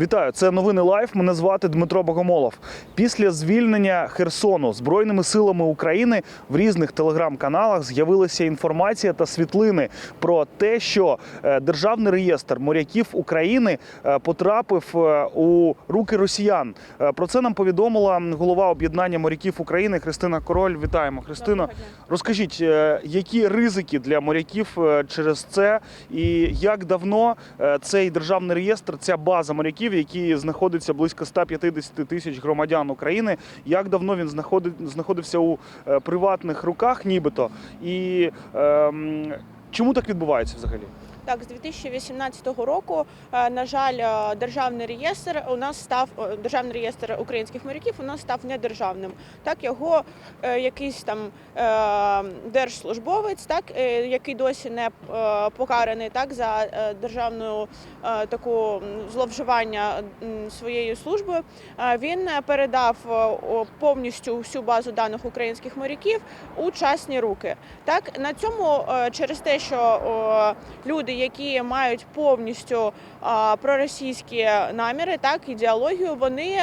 Вітаю, це новини Лайф. Мене звати Дмитро Богомолов. Після звільнення Херсону збройними силами України в різних телеграм-каналах з'явилася інформація та світлини про те, що е, державний реєстр моряків України е, потрапив е, у руки росіян. Про це нам повідомила голова об'єднання моряків України Христина Король. Вітаємо, Христина. Розкажіть, які ризики для моряків через це, і як давно цей державний реєстр, ця база моряків, які знаходиться близько 150 тисяч громадян України, як давно він знаходи- знаходився у е, приватних руках, нібито, і ем, чому так відбувається взагалі? Так, з 2018 року, е, на жаль, е, державний реєстр у нас став е, державний реєстр українських моряків у нас став недержавним. Так його якийсь там держслужбовець, так який досі не покараний так за державну таку зловживання своєю службою. Він передав повністю всю базу даних українських моряків у частні руки. Так на цьому через те, що люди, які мають повністю проросійські наміри, так ідеологію, вони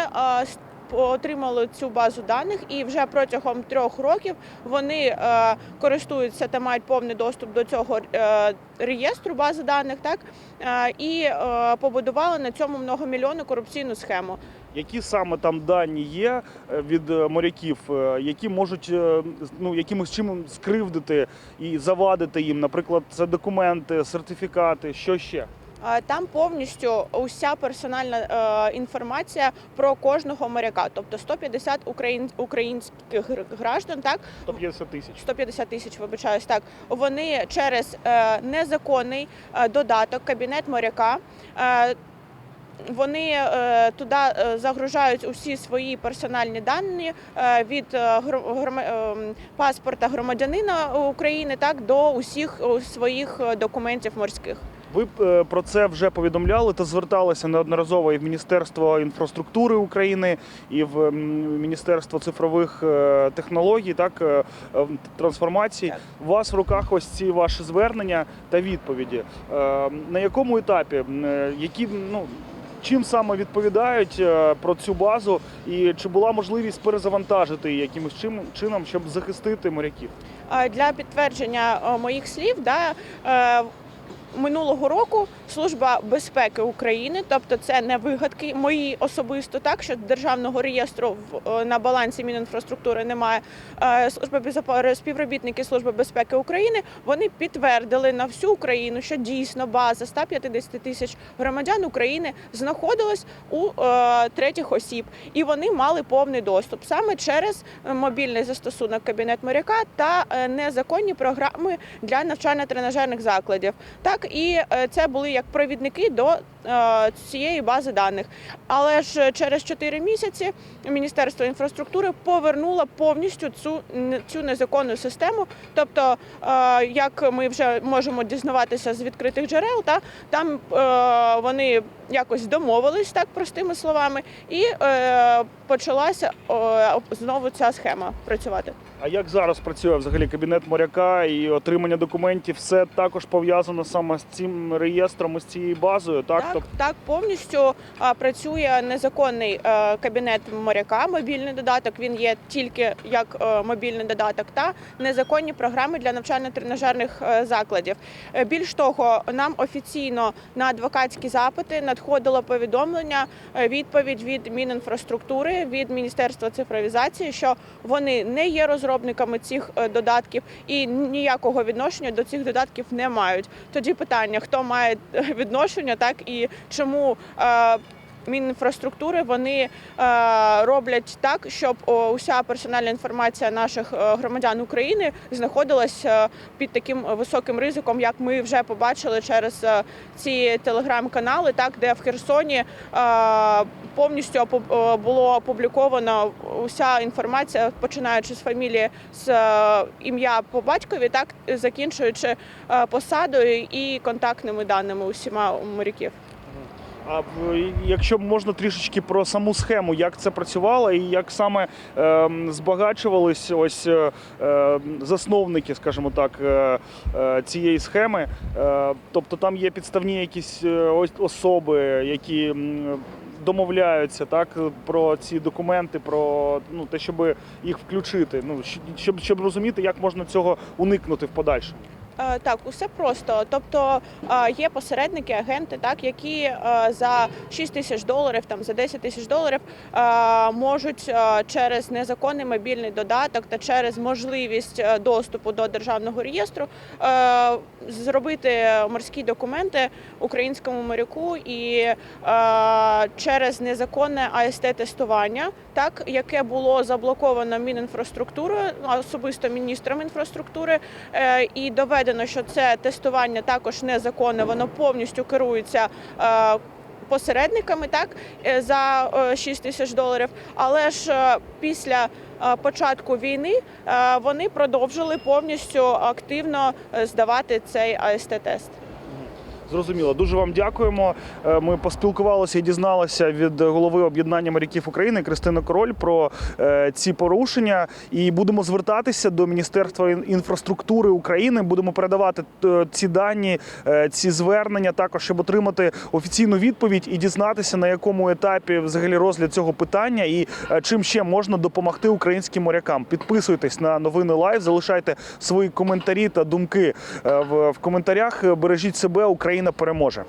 отримали цю базу даних, і вже протягом трьох років вони е, користуються та мають повний доступ до цього е, реєстру бази даних, так е, і побудували на цьому многомільйонну корупційну схему. Які саме там дані є від моряків, які можуть ну якимось чином скривдити і завадити їм, наприклад, це документи, сертифікати, що ще? Там повністю уся персональна е, інформація про кожного моряка, тобто 150 україн, українських граждан, так 150 тисяч. 150 тисяч, вибачаюсь, так вони через е, незаконний е, додаток кабінет моряка. Вони е, туди загружають усі свої персональні дані е, від е, паспорта громадянина України так до усіх своїх документів морських. Ви е, про це вже повідомляли та зверталися неодноразово і в Міністерство інфраструктури України, і в Міністерство цифрових е, технологій, так е, трансформації. У вас в руках ось ці ваші звернення та відповіді. На якому етапі? Які ну чим саме відповідають про цю базу, і чи була можливість перезавантажити її якимось чим- чином, щоб захистити моряків? Для підтвердження моїх слів, да, минулого року Служба безпеки України, тобто це не вигадки мої особисто, так що державного реєстру е, на балансі Мінінфраструктури немає. Е, Служба безпеки, співробітники Служби безпеки України вони підтвердили на всю Україну, що дійсно база 150 тисяч громадян України знаходилась у е, третіх осіб, і вони мали повний доступ саме через е, мобільний застосунок кабінет моряка та е, незаконні програми для навчально-тренажерних закладів. Так і е, це були як провідники до е, цієї бази даних. Але ж через 4 місяці Міністерство інфраструктури повернуло повністю цю, цю незаконну систему. Тобто, е, як ми вже можемо дізнаватися з відкритих джерел, та там е, вони якось домовились так простими словами, і е, почалася е, знову ця схема працювати. А як зараз працює взагалі кабінет моряка і отримання документів? Все також пов'язано саме з цим реєстром, з цією базою, так? Так, Тобто так, повністю а, працює незаконний е, кабінет моряка, мобільний додаток. Він є тільки як е, мобільний додаток та незаконні програми для навчально-тренажерних е, закладів. Більш того, нам офіційно на адвокатські запити надходило повідомлення, відповідь від Мінінфраструктури, від Міністерства цифровізації, що вони не є розробниками цих додатків і ніякого відношення до цих додатків не мають. Тоді питання: хто має відношення, так і чому. Мінінфраструктури вони е, роблять так, щоб уся персональна інформація наших е, громадян України знаходилась е, під таким високим ризиком, як ми вже побачили через ці телеграм-канали, так де в Херсоні повністю було опубліковано уся інформація, починаючи з фамілії з ім'я по батькові, так закінчуючи посадою і контактними даними усіма моряків. А якщо можна трішечки про саму схему, як це працювало і як саме ем, збагачувались ось е, е, засновники, скажімо так, е, е, цієї схеми. Е, тобто там є підставні якісь е, ось особи, які домовляються так про ці документи, про ну те, щоб їх включити. Ну щоб, щоб розуміти, як можна цього уникнути в подальшому. Е, Так, усе просто. Тобто е, є посередники, агенти, так які е, за 6 тисяч доларів, там за 10 тисяч доларів можуть через незаконний мобільний додаток та через можливість доступу до державного реєстру зробити морські документи українському моряку і через незаконне АСТ-тестування, так яке було заблоковано Мінінфраструктурою, особисто міністром інфраструктури, і доведено, що це тестування також незаконне, воно повністю керується. е, Посередниками так е, за е, 6 тисяч доларів, але ж е, після е, початку війни е, вони продовжили повністю активно е, здавати цей АСТ-тест. Зрозуміло, дуже вам дякуємо. Е, Ми поспілкувалися і дізналися від голови об'єднання моряків України Кристини Король про е, ці порушення. І будемо звертатися до Міністерства інфраструктури України. Будемо передавати е, ці дані, ці звернення, також щоб отримати офіційну відповідь і дізнатися на якому етапі взагалі розгляд цього питання і чим ще можна допомогти українським морякам. Підписуйтесь на новини Лайв, залишайте свої коментарі та думки в коментарях. Бережіть себе, Україна переможе.